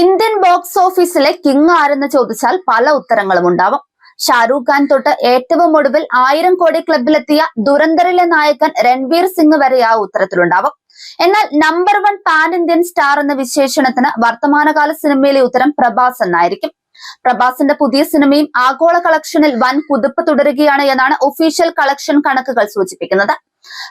Indian box ഓഫീസിലെ king ആരെന്ന് ചോദിച്ചാൽ പല ഉത്തരങ്ങളും ഉണ്ടാവും. ഷാരൂഖ് ഖാൻ തൊട്ട് ഏറ്റവും ഒടുവിൽ ആയിരം കോടി ക്ലബിലെത്തിയ ദുരന്തറിലെ നായകൻ രൺവീർ സിംഗ് വരെ ആ ഉത്തരത്തിലുണ്ടാവും. എന്നാൽ number one pan Indian star എന്ന വിശേഷണത്തിന് വർത്തമാനകാല സിനിമയിലെ ഉത്തരം പ്രഭാസ് എന്നായിരിക്കും. പ്രഭാസിന്റെ പുതിയ സിനിമയും ആഗോള കളക്ഷനിൽ വൻ കുതിപ്പ് തുടരുകയാണ് എന്നാണ് ഒഫീഷ്യൽ കളക്ഷൻ കണക്കുകൾ സൂചിപ്പിക്കുന്നത്.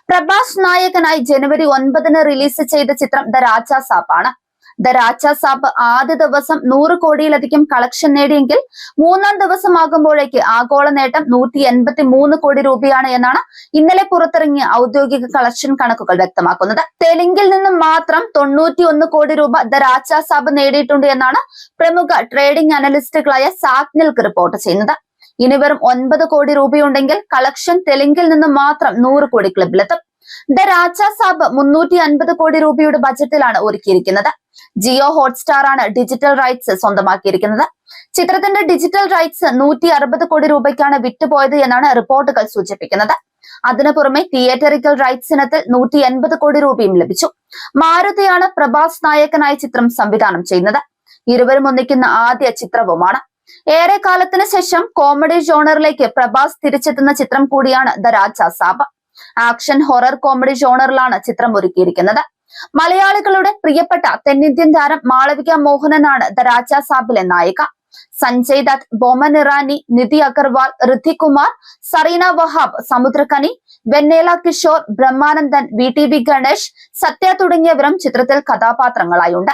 പ്രഭാസ് നായകനായി ജനുവരി ഒൻപതിന് റിലീസ് ചെയ്ത ചിത്രം ദ രാജാ ആണ്. ദ രാജ സാബ് ആദ്യ ദിവസം നൂറ് കോടിയിലധികം കളക്ഷൻ നേടിയെങ്കിൽ മൂന്നാം ദിവസമാകുമ്പോഴേക്ക് ആഗോള നേട്ടം നൂറ്റി എൺപത്തി മൂന്ന് കോടി രൂപയാണ് എന്നാണ് ഇന്നലെ പുറത്തിറങ്ങിയ ഔദ്യോഗിക കളക്ഷൻ കണക്കുകൾ വ്യക്തമാക്കുന്നത്. തെലുങ്കിൽ നിന്നും മാത്രം തൊണ്ണൂറ്റി ഒന്ന് കോടി രൂപ ദ രാജ സാബ് നേടിയിട്ടുണ്ട് എന്നാണ് പ്രമുഖ ട്രേഡിംഗ് അനലിസ്റ്റുകളായ സാഗ്നിൽക്ക് റിപ്പോർട്ട് ചെയ്യുന്നത്. ഇനി വെറും ഒൻപത് കോടി രൂപയുണ്ടെങ്കിൽ കളക്ഷൻ തെലുങ്കിൽ നിന്നും മാത്രം നൂറ് കോടി ക്ലബിലെത്തും ദ രാജ സാബ് മുന്നൂറ്റി അൻപത് കോടി രൂപയുടെ ബജറ്റിലാണ് ഒരുക്കിയിരിക്കുന്നത്. ജിയോ ഹോട്ട്സ്റ്റാർ ആണ് ഡിജിറ്റൽ റൈറ്റ്സ് സ്വന്തമാക്കിയിരിക്കുന്നത്. ചിത്രത്തിന്റെ ഡിജിറ്റൽ റൈറ്റ്സ് നൂറ്റി അറുപത് കോടി രൂപയ്ക്കാണ് വിറ്റുപോയത് എന്നാണ് റിപ്പോർട്ടുകൾ സൂചിപ്പിക്കുന്നത്. അതിനു പുറമെ തിയേറ്ററിക്കൽ റൈറ്റ്സ് ഇനത്തിൽ നൂറ്റി എൺപത് കോടി രൂപയും ലഭിച്ചു. മാരുതിയാണ് പ്രഭാസ് നായകനായ ചിത്രം സംവിധാനം ചെയ്യുന്നത്. ഇരുവരും ഒന്നിക്കുന്ന ആദ്യ ചിത്രവുമാണ്. ഏറെ കാലത്തിന് ശേഷം കോമഡി ജോണറിലേക്ക് പ്രഭാസ് തിരിച്ചെത്തുന്ന ചിത്രം കൂടിയാണ് the Raja Saab. Action horror comedy ജോണറിലാണ് ചിത്രം ഒരുക്കിയിരിക്കുന്നത്. മലയാളികളുടെ പ്രിയപ്പെട്ട തെന്നിന്ത്യൻ താരം മാളവിക മോഹനനാണ് ദ രാജ സാബിലെ നായിക. Sanjay Dutt Boman Irani Nidhi Agarwal Rithik Kumar Zarina Wahab Samuthirakani Vennela Kishore Brahmanandan V T V Ganesh Satya തുടങ്ങിയവരും ചിത്രത്തിൽ കഥാപാത്രങ്ങളായുണ്ട്.